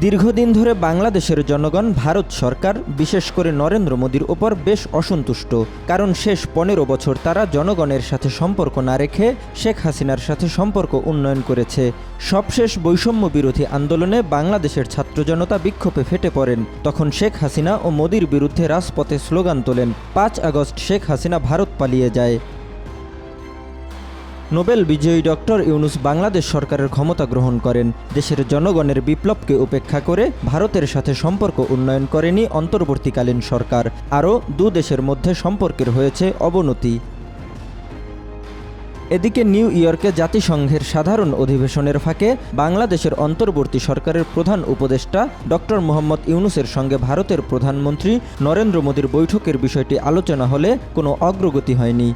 দীর্ঘদিন ধরে বাংলাদেশের জনগণ, ভারত সরকার, বিশেষ করে নরেন্দ্র মোদীর ওপর বেশ অসন্তুষ্ট। কারণ শেষ পনেরো বছর তারা জনগণের সাথে সম্পর্ক না রেখে শেখ হাসিনার সাথে সম্পর্ক উন্নয়ন করেছে। সবশেষ বৈষম্য বিরোধী আন্দোলনে বাংলাদেশের ছাত্র জনতা বিক্ষোভে ফেটে পড়েন। তখন শেখ হাসিনা ও মোদীর বিরুদ্ধে রাজপথে স্লোগান তোলেন, পাঁচ আগস্ট শেখ হাসিনা ভারত পালিয়ে যায়। নোবেল বিজয়ী ডক্টর ইউনুস বাংলাদেশ সরকারের ক্ষমতা গ্রহণ করেন। দেশের জনগণের বিপ্লবকে উপেক্ষা করে ভারতের সাথে সম্পর্ক উন্নয়ন করেনি অন্তর্বর্তীকালীন সরকার। আরও দু দেশের মধ্যে সম্পর্কের হয়েছে অবনতি। এদিকে নিউ ইয়র্কে জাতিসংঘের সাধারণ অধিবেশনের ফাঁকে বাংলাদেশের অন্তর্বর্তী সরকারের প্রধান উপদেষ্টা ডক্টর মোহাম্মদ ইউনুসের সঙ্গে ভারতের প্রধানমন্ত্রী নরেন্দ্র মোদীর বৈঠকের বিষয়টি আলোচনা হলে কোনো অগ্রগতি হয়নি।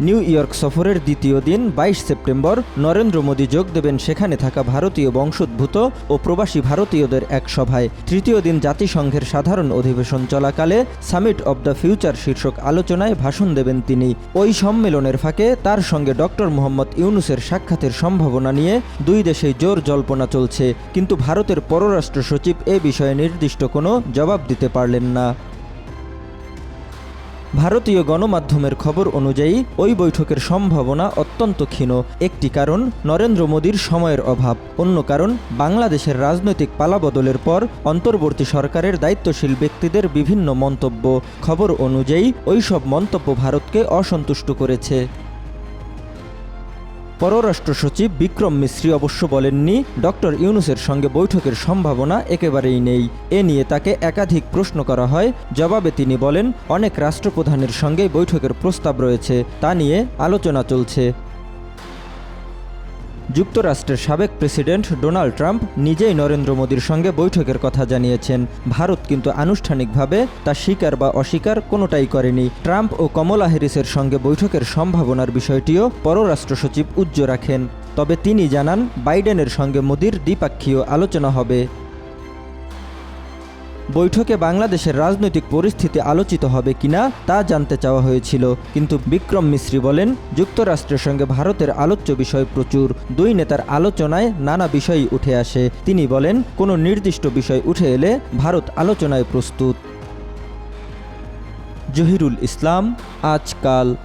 নিউ ইয়র্ক সফরের দ্বিতীয় দিন, বাইশ সেপ্টেম্বর, নরেন্দ্র মোদী যোগ দেবেন সেখানে থাকা ভারতীয় বংশোদ্ভূত ও প্রবাসী ভারতীয়দের এক সভায়। তৃতীয় দিন জাতিসংঘের সাধারণ অধিবেশন চলাকালে সামিট অব দ্য ফিউচার শীর্ষক আলোচনায় ভাষণ দেবেন তিনি। ওই সম্মেলনের ফাঁকে তার সঙ্গে ডক্টর মোহাম্মদ ইউনুসের সাক্ষাতের সম্ভাবনা নিয়ে দুই দেশেই জোর জল্পনা চলছে। কিন্তু ভারতের পররাষ্ট্র সচিব এ বিষয়ে নির্দিষ্ট কোনো জবাব দিতে পারলেন না। ভারতীয় গণমাধ্যমের খবর অনুযায়ী, ওই বৈঠকের সম্ভাবনা অত্যন্ত ক্ষীণ। একটি কারণ, নরেন্দ্র মোদীর সময়ের অভাব। অন্য কারণ, বাংলাদেশের রাজনৈতিক পালাবদলের পর অন্তর্বর্তী সরকারের দায়িত্বশীল ব্যক্তিদের বিভিন্ন মন্তব্য। খবর অনুযায়ী ওই সব মন্তব্য ভারতকে অসন্তুষ্ট করেছে। পররাষ্ট্র সচিব বিক্রম মিশ্রি অবশ্য বলেননি, ডক্টর ইউনুসের সঙ্গে বৈঠকের সম্ভাবনা একেবারেই নেই। এ নিয়ে তাকে একাধিক প্রশ্ন করা হয়। জবাবে তিনি বলেন, অনেক রাষ্ট্রপ্রধানের সঙ্গে বৈঠকের প্রস্তাব রয়েছে। তা নিয়ে আলোচনা চলছে। যুক্তরাষ্ট্রের সাবেক প্রেসিডেন্ট ডোনাল্ড ট্রাম্প নিজেই নরেন্দ্র মোদীর সঙ্গে বৈঠকের কথা জানিয়েছেন। ভারত কিন্তু আনুষ্ঠানিকভাবে তা স্বীকার বা অস্বীকার কোনোটাই করেনি। ট্রাম্প ও কমলা হ্যারিসের সঙ্গে বৈঠকের সম্ভাবনার বিষয়টিও পররাষ্ট্র সচিব উজ্জ্ব রাখেন। তবে তিনি জানান, বাইডেনের সঙ্গে মোদীর দ্বিপাক্ষীয় আলোচনা হবে। বৈঠকে বাংলাদেশের রাজনৈতিক পরিস্থিতি আলোচিত হবে কিনা তা জানতে চাওয়া হয়েছিল। কিন্তু বিক্রম মিশ্রি বলেন, যুক্তরাষ্ট্রের সঙ্গে ভারতের আলোচ্য বিষয় প্রচুর। দুই নেতার আলোচনায় নানা বিষয়ই উঠে আসে। তিনি বলেন, কোনো নির্দিষ্ট বিষয় উঠে এলে ভারত আলোচনায় প্রস্তুত। জহিরুল ইসলাম, আজকাল।